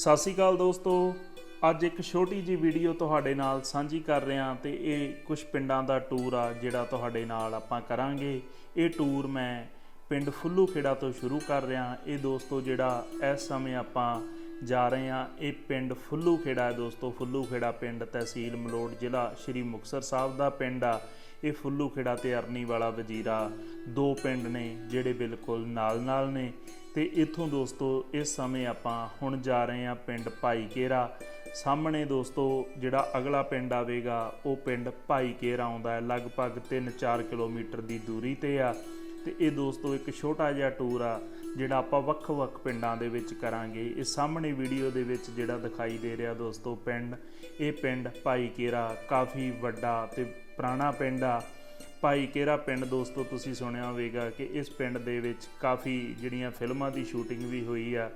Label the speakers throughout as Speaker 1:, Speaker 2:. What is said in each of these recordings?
Speaker 1: ਸਤਿ ਸ਼੍ਰੀ ਅਕਾਲ ਦੋਸਤੋ। ਅੱਜ ਇੱਕ ਛੋਟੀ ਜੀ ਵੀਡੀਓ ਤੁਹਾਡੇ ਨਾਲ ਸਾਂਝੀ ਕਰ ਰਹੇ ਹਾਂ ਤੇ ਇਹ ਕੁਝ ਪਿੰਡਾਂ ਦਾ ਟੂਰ ਆ, ਜਿਹੜਾ ਤੁਹਾਡੇ ਨਾਲ ਆਪਾਂ ਕਰਾਂਗੇ। ਇਹ ਟੂਰ ਮੈਂ ਪਿੰਡ ਫੁੱਲੂ ਖੇੜਾ ਤੋਂ ਸ਼ੁਰੂ ਕਰ ਰਿਹਾ ਇਹ ਦੋਸਤੋ, ਜਿਹੜਾ ਇਸ ਸਮੇਂ ਆਪਾਂ ਜਾ ਰਹੇ ਹਾਂ, ਇਹ ਪਿੰਡ ਫੁੱਲੂ ਖੇੜਾ ਹੈ ਦੋਸਤੋ। ਫੁੱਲੂ ਖੇੜਾ ਪਿੰਡ ਤਹਿਸੀਲ ਮਲੋਟ ਜ਼ਿਲ੍ਹਾ ਸ਼੍ਰੀ ਮੁਕਤਸਰ ਸਾਹਿਬ ਦਾ ਪਿੰਡ ਆ। ਇਹ ਫੁੱਲੂ ਖੇੜਾ ਤੇ ਅਰਨੀ ਵਾਲਾ ਵਜੀਰਾ ਦੋ ਪਿੰਡ ਨੇ, ਜਿਹੜੇ ਬਿਲਕੁਲ ਨਾਲ-ਨਾਲ ਨੇ। ਤੇ ਇੱਥੋਂ ਦੋਸਤੋ, ਇਸ ਸਮੇਂ ਆਪਾਂ ਹੁਣ ਜਾ ਰਹੇ ਹਾਂ ਪਿੰਡ ਭਾਈ ਕੇਰਾ। ਸਾਹਮਣੇ ਦੋਸਤੋ, ਜਿਹੜਾ ਅਗਲਾ ਪਿੰਡ ਆਵੇਗਾ, ਉਹ ਪਿੰਡ ਭਾਈ ਕੇਰਾ ਆਉਂਦਾ ਹੈ, ਲਗਭਗ 3-4 ਕਿਲੋਮੀਟਰ ਦੀ ਦੂਰੀ ਤੇ ਆ। ਤੇ ਇਹ ਦੋਸਤੋ, ਇੱਕ ਛੋਟਾ ਜਿਹਾ ਟੂਰ ਆ, ਜਿਹੜਾ ਆਪਾਂ ਵੱਖ-ਵੱਖ ਪਿੰਡਾਂ ਦੇ ਵਿੱਚ ਕਰਾਂਗੇ। ਇਹ ਸਾਹਮਣੇ ਵੀਡੀਓ ਦੇ ਵਿੱਚ ਜਿਹੜਾ ਦਿਖਾਈ ਦੇ ਰਿਹਾ ਦੋਸਤੋ, ਪਿੰਡ, ਇਹ ਪਿੰਡ ਭਾਈ ਕੇਰਾ ਕਾਫੀ ਵੱਡਾ ਤੇ ਪੁਰਾਣਾ ਪਿੰਡ ਆ। ਭਾਈ ਕੇਰਾ ਪਿੰਡ ਦੋਸਤੋ ਤੁਸੀਂ ਸੁਣਿਆ ਹੋਵੇਗਾ ਕਿ ਇਸ ਪਿੰਡ ਦੇ ਵਿੱਚ ਕਾਫੀ ਜਿਹੜੀਆਂ ਫਿਲਮਾਂ ਦੀ ਸ਼ੂਟਿੰਗ ਵੀ ਹੋਈ ਆ।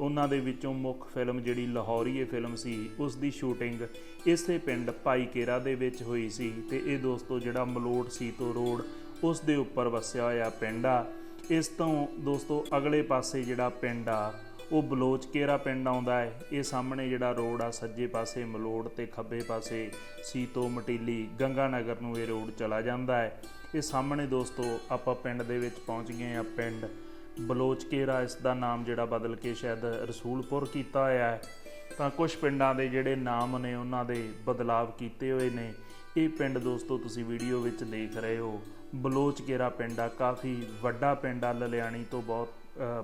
Speaker 1: ਉਹਨਾਂ ਦੇ ਵਿੱਚੋਂ ਮੁੱਖ ਫਿਲਮ ਜਿਹੜੀ ਲਾਹੌਰੀਏ ਫਿਲਮ ਸੀ, ਉਸ ਦੀ ਸ਼ੂਟਿੰਗ ਇਸੇ ਪਿੰਡ ਭਾਈ ਕੇਰਾ ਦੇ ਵਿੱਚ ਹੋਈ ਸੀ ਤੇ ਇਹ ਦੋਸਤੋ ਜਿਹੜਾ ਮਲੋਟ ਸੀਤੋ ਰੋਡ, ਉਸ ਦੇ ਉੱਪਰ ਵਸਿਆ ਹੋਇਆ ਪਿੰਡ ਆ। ਇਸ ਤੋਂ ਦੋਸਤੋ ਅਗਲੇ ਪਾਸੇ ਜਿਹੜਾ ਪਿੰਡ ਆ ਉਹ ਬਲੋਚ ਕੇਰਾ ਪਿੰਡ ਆਉਂਦਾ ਹੈ? ਇਹ ਸਾਹਮਣੇ ਜਿਹੜਾ ਰੋਡ ਆ, ਸੱਜੇ ਪਾਸੇ ਮਲੋੜ ਤੇ ਖੱਬੇ ਪਾਸੇ ਸੀਤੋ ਮਟੀਲੀ ਗੰਗਾ ਨਗਰ ਨੂੰ ਇਹ ਰੋਡ ਚਲਾ ਜਾਂਦਾ ਹੈ। ਇਹ ਸਾਹਮਣੇ ਦੋਸਤੋ ਆਪਾਂ ਪਿੰਡ ਦੇ ਵਿੱਚ ਪਹੁੰਚ ਗਏ ਆ ਪਿੰਡ ਬਲੋਚ ਕੇਰਾ ਇਸ ਦਾ ਨਾਮ ਜਿਹੜਾ ਬਦਲ ਕੇ ਸ਼ਾਇਦ ਰਸੂਲਪੁਰ ਕੀਤਾ ਹੋਇਆ ਹੈ। ਤਾਂ ਕੁਝ ਪਿੰਡਾਂ ਦੇ ਜਿਹੜੇ ਨਾਮ ਨੇ, ਉਹਨਾਂ ਦੇ ਬਦਲਾਵ ਕੀਤੇ ਹੋਏ ਨੇ। ਇਹ ਪਿੰਡ ਦੋਸਤੋ ਤੁਸੀਂ ਵੀਡੀਓ ਵਿੱਚ ਦੇਖ ਰਹੇ ਹੋ। ਬਲੋਚ ਕੇਰਾ ਪਿੰਡ ਆ? ਕਾਫੀ ਵੱਡਾ ਪਿੰਡ ਆ, ਲਲਿਆਣੀ ਤੋਂ ਬਹੁਤ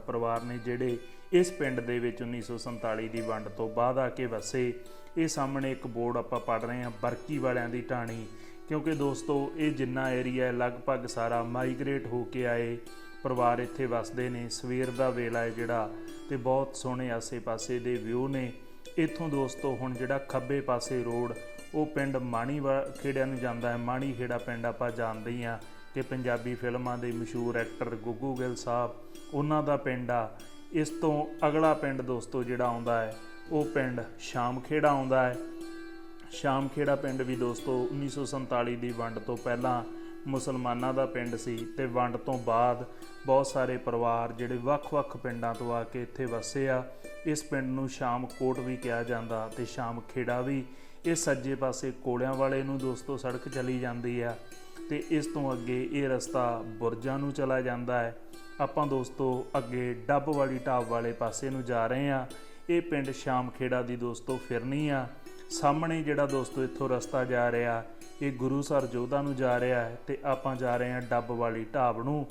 Speaker 1: ਪਰਿਵਾਰ ਨੇ ਜਿਹੜੇ ਇਸ ਪਿੰਡ ਦੇ ਵਿੱਚ 1947 ਦੀ ਵੰਡ ਤੋਂ ਬਾਅਦ ਆ ਕੇ ਵਸੇ। ਇਹ ਸਾਹਮਣੇ ਇੱਕ ਬੋਰਡ ਆਪਾਂ ਪੜ ਰਹੇ ਹਾਂ, ਬਰਕੀ ਵਾਲਿਆਂ ਦੀ ਢਾਣੀ ਕਿਉਂਕਿ ਦੋਸਤੋ, ਇਹ ਜਿੰਨਾ ਏਰੀਆ ਹੈ, ਲਗਭਗ ਸਾਰਾ ਮਾਈਗ੍ਰੇਟ ਹੋ ਕੇ ਆਏ। ਪਰਿਵਾਰ ਇੱਥੇ ਵਸਦੇ ਨੇ। ਸਵੇਰ ਦਾ ਵੇਲਾ ਹੈ ਜਿਹੜਾ ਤੇ ਬਹੁਤ ਸੋਹਣੇ ਆਸੇ-ਪਾਸੇ ਦੇ ਵਿਊ ਨੇ। ਇੱਥੋਂ ਦੋਸਤੋ, ਹੁਣ ਜਿਹੜਾ ਖੱਬੇ ਪਾਸੇ ਰੋਡ, ਉਹ ਪਿੰਡ ਮਾਣੀ ਖੇੜਿਆਂ ਨੂੰ ਜਾਂਦਾ ਹੈ। ਮਾਣੀ ਖੇੜਾ ਪਿੰਡ ਆਪਾਂ ਜਾਣਦੇ ਹੀ ਆ ਕਿ ਪੰਜਾਬੀ ਫਿਲਮਾਂ ਦੇ ਮਸ਼ਹੂਰ ਐਕਟਰ ਗੁੱਗੂ ਗਿੱਲ ਸਾਹਿਬ, ਉਹਨਾਂ ਦਾ ਪਿੰਡ ਆ। ਇਸ ਤੋਂ ਅਗਲਾ ਪਿੰਡ ਦੋਸਤੋ ਜਿਹੜਾ ਆਉਂਦਾ ਹੈ, ਉਹ ਪਿੰਡ ਸ਼ਾਮ ਖੇੜਾ ਆਉਂਦਾ ਹੈ। ਸ਼ਾਮ ਖੇੜਾ ਪਿੰਡ ਵੀ ਦੋਸਤੋ 1947 ਦੀ ਵੰਡ ਤੋਂ ਪਹਿਲਾਂ ਮੁਸਲਮਾਨਾਂ ਦਾ ਪਿੰਡ ਸੀ ਤੇ ਵੰਡ ਤੋਂ ਬਾਅਦ ਬਹੁਤ ਸਾਰੇ ਪਰਿਵਾਰ ਜਿਹੜੇ ਵੱਖ-ਵੱਖ ਪਿੰਡਾਂ ਤੋਂ ਆ ਕੇ ਇੱਥੇ ਵਸੇ ਆ। ਇਸ ਪਿੰਡ ਨੂੰ ਸ਼ਾਮ ਕੋਟ ਵੀ ਕਿਹਾ ਜਾਂਦਾ ਤੇ ਸ਼ਾਮ ਖੇੜਾ ਵੀ। ਇਹ ਸੱਜੇ ਪਾਸੇ ਕੋਲਿਆਂ ਵਾਲੇ ਨੂੰ ਦੋਸਤੋ ਸੜਕ ਚਲੀ ਜਾਂਦੀ ਆ। ਤੇ ਇਸ ਤੋਂ ਅੱਗੇ ਇਹ ਰਸਤਾ ਬੁਰਜਾਂ ਨੂੰ ਚਲਾ ਜਾਂਦਾ ਹੈ। ਆਪਾਂ ਦੋਸਤੋ ਅੱਗੇ ਡੱਬ ਵਾਲੀ ਢਾਬ ਵਾਲੇ ਪਾਸੇ ਨੂੰ ਜਾ ਰਹੇ ਆ ਇਹ ਪਿੰਡ ਸ਼ਾਮ ਖੇੜਾ ਦੀ ਦੋਸਤੋ ਫਿਰਨੀ ਆ। ਸਾਹਮਣੇ ਜਿਹੜਾ ਦੋਸਤੋ ਇੱਥੋਂ ਰਸਤਾ ਜਾ ਰਿਹਾ, ਇਹ ਗੁਰੂ ਸਰ ਜੋਧਾ ਨੂੰ ਜਾ ਰਿਹਾ ਹੈ ਤੇ ਆਪਾਂ ਜਾ ਰਹੇ ਹਾਂ ਡੱਬ ਵਾਲੀ ਢਾਬ ਨੂੰ।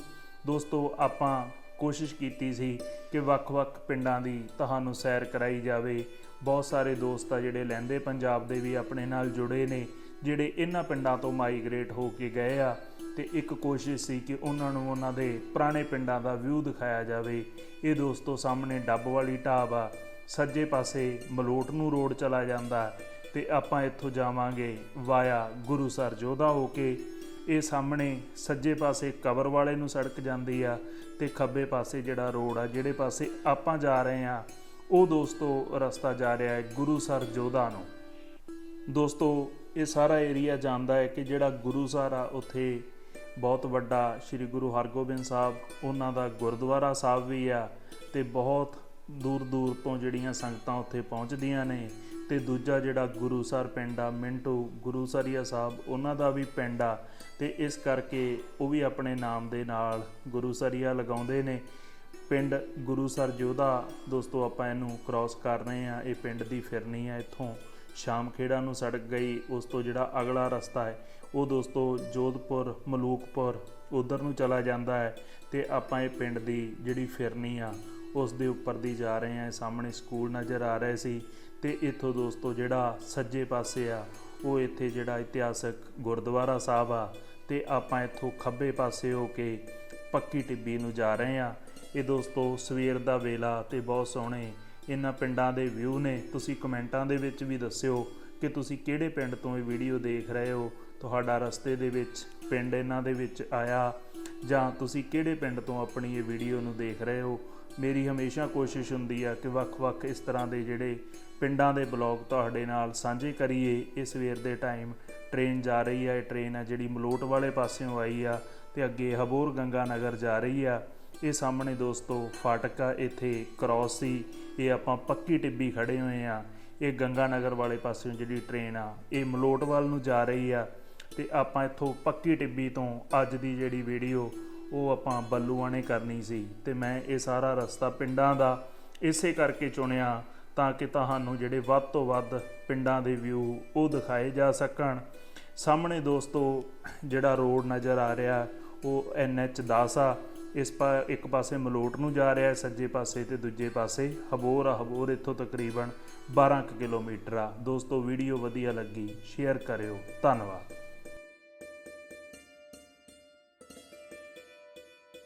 Speaker 1: ਦੋਸਤੋ ਆਪਾਂ ਕੋਸ਼ਿਸ਼ ਕੀਤੀ ਸੀ ਕਿ ਵੱਖ-ਵੱਖ ਪਿੰਡਾਂ ਦੀ ਤੁਹਾਨੂੰ ਸੈਰ ਕਰਾਈ ਜਾਵੇ। ਬਹੁਤ ਸਾਰੇ ਦੋਸਤ ਆ ਜਿਹੜੇ ਲਹਿੰਦੇ ਪੰਜਾਬ ਦੇ ਵੀ ਆਪਣੇ ਨਾਲ ਜੁੜੇ ਨੇ। ਜਿਹੜੇ ਇਹਨਾਂ ਪਿੰਡਾਂ ਤੋਂ ਮਾਈਗ੍ਰੇਟ ਹੋ ਕੇ ਗਏ ਆ ਤੇ ਇੱਕ ਕੋਸ਼ਿਸ਼ ਸੀ ਕਿ ਉਹਨਾਂ ਨੂੰ ਉਹਨਾਂ ਦੇ ਪੁਰਾਣੇ ਪਿੰਡਾਂ ਦਾ ਵਿਊ ਦਿਖਾਇਆ ਜਾਵੇ। ਇਹ ਦੋਸਤੋ ਸਾਹਮਣੇ ਡੱਬ ਵਾਲੀ ਢਾਬ ਆ, ਸੱਜੇ ਪਾਸੇ ਮਲੋਟ ਨੂੰ ਰੋਡ ਚਲਾ ਜਾਂਦਾ ਹੈ ਤੇ ਆਪਾਂ ਇੱਥੋਂ ਜਾਵਾਂਗੇ ਵਾਇਆ ਗੁਰੂਸਰ ਜੋਧਾ ਹੋ ਕੇ। ਇਹ ਸਾਹਮਣੇ ਸੱਜੇ ਪਾਸੇ ਕਬਰ ਵਾਲੇ ਨੂੰ ਸੜਕ ਜਾਂਦੀ ਆ ਤੇ ਖੱਬੇ ਪਾਸੇ ਜਿਹੜਾ ਰੋਡ ਆ, ਜਿਹੜੇ ਪਾਸੇ ਆਪਾਂ ਜਾ ਰਹੇ ਆ, ਉਹ ਦੋਸਤੋ ਰਸਤਾ ਜਾ ਰਿਹਾ ਹੈ ਗੁਰੂਸਰ ਜੋਧਾ ਨੂੰ। ਦੋਸਤੋ, ਇਹ ਸਾਰਾ ਏਰੀਆ ਜਾਣਦਾ ਹੈ ਕਿ ਜਿਹੜਾ ਗੁਰੂਸਰ ਆ ਉੱਥੇ ਬਹੁਤ ਵੱਡਾ ਸ੍ਰੀ ਗੁਰੂ ਹਰਗੋਬਿੰਦ ਸਾਹਿਬ, ਉਹਨਾਂ ਦਾ ਗੁਰਦੁਆਰਾ ਸਾਹਿਬ ਵੀ ਆ ਤੇ ਬਹੁਤ ਦੂਰ ਦੂਰ ਤੋਂ ਜਿਹੜੀਆਂ ਸੰਗਤਾਂ ਉੱਥੇ ਪਹੁੰਚਦੀਆਂ ਨੇ ਤੇ ਦੂਜਾ ਜਿਹੜਾ ਗੁਰੂਸਰ ਪਿੰਡ ਆ, ਮਿੰਟੂ ਗੁਰੂਸਰੀਆ ਸਾਹਿਬ, ਉਹਨਾਂ ਦਾ ਵੀ ਪਿੰਡ ਆ ਤੇ ਇਸ ਕਰਕੇ ਉਹ ਵੀ ਆਪਣੇ ਨਾਮ ਦੇ ਨਾਲ ਗੁਰੂਸਰੀਆ ਲਗਾਉਂਦੇ ਨੇ। ਪਿੰਡ ਗੁਰੂਸਰ ਜੋਧਾ, ਦੋਸਤੋ ਆਪਾਂ ਇਹਨੂੰ ਕ੍ਰਾਸ ਕਰ ਰਹੇ ਆ ਇਹ ਪਿੰਡ ਦੀ ਫਿਰਨੀ ਆ ਇੱਥੋਂ। ਸ਼ਾਮ ਖੇੜਾ ਨੂੰ ਸੜਕ ਗਈ, ਉਸ ਤੋਂ ਜਿਹੜਾ ਅਗਲਾ ਰਸਤਾ ਹੈ, ਉਹ ਦੋਸਤੋ ਜੋਧਪੁਰ, ਮਲੂਕਪੁਰ, ਉਧਰ ਨੂੰ ਚਲਾ ਜਾਂਦਾ ਹੈ ਤੇ ਆਪਾਂ ਇਹ ਪਿੰਡ ਦੀ ਜਿਹੜੀ ਫਿਰਨੀ ਆ, ਉਸ ਦੇ ਉੱਪਰ ਦੀ ਜਾ ਰਹੇ ਆ ਸਾਹਮਣੇ ਸਕੂਲ ਨਜ਼ਰ ਆ ਰਿਹਾ ਸੀ ਤੇ ਇੱਥੋਂ ਦੋਸਤੋ ਜਿਹੜਾ ਸੱਜੇ ਪਾਸੇ ਆ, ਉਹ ਇੱਥੇ ਜਿਹੜਾ ਇਤਿਹਾਸਕ ਗੁਰਦੁਆਰਾ ਸਾਹਿਬ ਆ ਤੇ ਆਪਾਂ ਇੱਥੋਂ ਖੱਬੇ ਪਾਸੇ ਹੋ ਕੇ ਪੱਕੀ ਟਿੱਬੀ ਨੂੰ ਜਾ ਰਹੇ ਆ ਇਹ ਦੋਸਤੋ ਸਵੇਰ ਦਾ ਵੇਲਾ ਤੇ ਬਹੁਤ ਸੋਹਣੇ ਇਹਨਾਂ ਪਿੰਡਾਂ ਦੇ ਵਿਊ ਨੇ, ਤੁਸੀਂ ਕਮੈਂਟਾਂ ਦੇ ਵਿੱਚ ਵੀ ਦੱਸਿਓ ਕਿ ਤੁਸੀਂ ਕਿਹੜੇ ਪਿੰਡ ਤੋਂ ਇਹ ਵੀਡੀਓ ਦੇਖ ਰਹੇ ਹੋ। ਤੁਹਾਡਾ ਰਸਤੇ ਦੇ ਵਿੱਚ, ਪਿੰਡ ਇਹਨਾਂ ਦੇ ਵਿੱਚ ਆਇਆ ਜਾਂ ਤੁਸੀਂ ਕਿਹੜੇ ਪਿੰਡ ਤੋਂ ਆਪਣੀ ਇਹ ਵੀਡੀਓ ਨੂੰ ਦੇਖ ਰਹੇ ਹੋ। ਮੇਰੀ ਹਮੇਸ਼ਾ ਕੋਸ਼ਿਸ਼ ਹੁੰਦੀ ਆ ਕਿ ਵੱਖ-ਵੱਖ ਇਸ ਤਰ੍ਹਾਂ ਦੇ ਜਿਹੜੇ ਪਿੰਡਾਂ ਦੇ ਬਲੌਗ ਤੁਹਾਡੇ ਨਾਲ ਸਾਂਝੇ ਕਰੀਏ। ਇਸ ਸਵੇਰ ਦੇ ਟਾਈਮ ਟ੍ਰੇਨ ਜਾ ਰਹੀ ਆ, ਇਹ ਟ੍ਰੇਨ ਆ ਜਿਹੜੀ ਮਲੋਟ ਵਾਲੇ ਪਾਸਿਓਂ ਆਈ ਆ ਤੇ ਅੱਗੇ ਹਬੋਰ ਗੰਗਾ ਨਗਰ ਜਾ ਰਹੀ ਆ। ਇਹ ਸਾਹਮਣੇ ਦੋਸਤੋ ਫਾਟਕ ਆ ਇੱਥੇ ਕ੍ਰਾਸ ਸੀ। ਇਹ ਆਪਾਂ ਪੱਕੀ ਟਿੱਬੀ ਖੜੇ ਹੋਏ ਆ। ਇਹ ਗੰਗਾ ਨਗਰ ਵਾਲੇ ਪਾਸਿਓਂ ਜਿਹੜੀ ਟ੍ਰੇਨ ਆ, ਇਹ ਮਲੋਟਵਾਲ ਨੂੰ ਜਾ ਰਹੀ ਆ ਤੇ ਆਪਾਂ ਇੱਥੋਂ ਪੱਕੀ ਟਿੱਬੀ ਤੋਂ ਅੱਜ ਦੀ ਜਿਹੜੀ ਵੀਡੀਓ ਉਹ ਆਪਾਂ ਬੱਲੂਆਣੇ ਕਰਨੀ ਸੀ ਤੇ ਮੈਂ ਇਹ ਸਾਰਾ ਰਸਤਾ ਪਿੰਡਾਂ ਦਾ ਇਸੇ ਕਰਕੇ ਚੁਣਿਆ ਤਾਂ ਕਿ ਤੁਹਾਨੂੰ ਜਿਹੜੇ ਵੱਧ ਤੋਂ ਵੱਧ ਪਿੰਡਾਂ ਦੇ ਵਿਊ ਉਹ ਦਿਖਾਏ ਜਾ ਸਕਣ। ਸਾਹਮਣੇ ਦੋਸਤੋ ਜਿਹੜਾ ਰੋਡ ਨਜ਼ਰ ਆ ਰਿਹਾ, ਉਹ ਐਚ 10 ਆ ਇਸ ਪਾ ਇੱਕ ਪਾਸੇ ਮਲੋਟ ਨੂੰ ਜਾ ਰਿਹਾ ਹੈ, ਸੱਜੇ ਪਾਸੇ ਤੇ ਦੂਜੇ ਪਾਸੇ। ਹਬੋਰ ਆ, ਹਬੋਰ ਇੱਥੋਂ ਤਕਰੀਬਨ 12 ਕੁ ਕਿਲੋਮੀਟਰ ਆ। ਦੋਸਤੋ, ਵੀਡੀਓ ਵਧੀਆ ਲੱਗੀ, ਸ਼ੇਅਰ ਕਰਿਓ। ਧੰਨਵਾਦ।